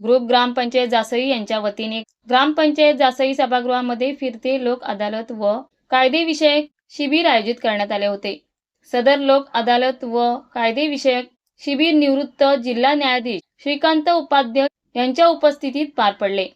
Group ग्रामपंचायत जासई यांच्या वतीने ग्रामपंचायत जासई सभागृहामध्ये फिरते लोक अदालत व कायदेविषयक शिबिर आयोजित करण्यात आले होते. सदर लोक अदालत व कायदेविषयक शिबिर निवृत्त जिल्हा न्यायाधीश श्रीकांत उपाध्याय यांच्या उपस्थितीत पार पडले.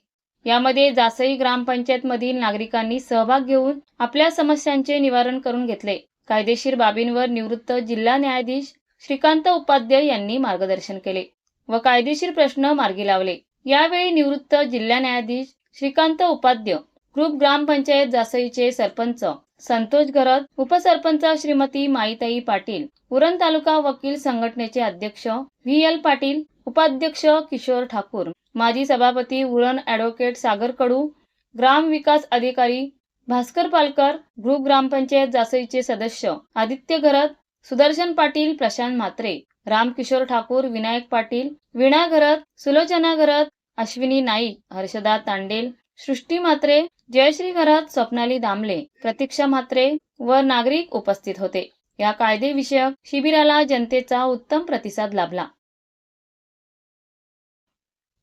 यामध्ये जासई ग्रामपंचायतमधील नागरिकांनी सहभाग घेऊन आपल्या समस्यांचे निवारण करून घेतले. कायदेशीर बाबींवर निवृत्त जिल्हा न्यायाधीश श्रीकांत उपाध्याय यांनी मार्गदर्शन केले. व कायदेशीर प्रश्न मार्गी लावले. यावेळी निवृत्त जिल्हा न्यायाधीश श्रीकांत उपाध्य ग्रुप ग्रामपंचायत जासईचे सरपंच संतोष घरत उपसरपंच श्रीमती माईताई पाटील उरण तालुका वकील संघटनेचे अध्यक्ष व्ही एल पाटील उपाध्यक्ष किशोर ठाकूर माजी सभापती उरण ॲडव्होकेट सागर कडू ग्राम विकास अधिकारी भास्कर पालकर ग्रुप ग्रामपंचायत जासईचे सदस्य आदित्य घरत सुदर्शन पाटील प्रशांत म्हात्रे रामकिशोर ठाकूर विनायक पाटील वीणा घरत सुलोचना घरत अश्विनी नाईक हर्षदा तांडेल सृष्टी म्हात्रे जयश्री घरात स्वप्नाली दामले प्रतीक्षा म्हात्रे व नागरिक उपस्थित होते. या कायदेविषयक शिबिराला जनतेचा उत्तम प्रतिसाद लाभला.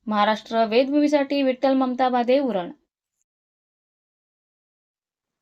महाराष्ट्र वेदभूमीसाठी विठ्ठल ममता बादे उरण.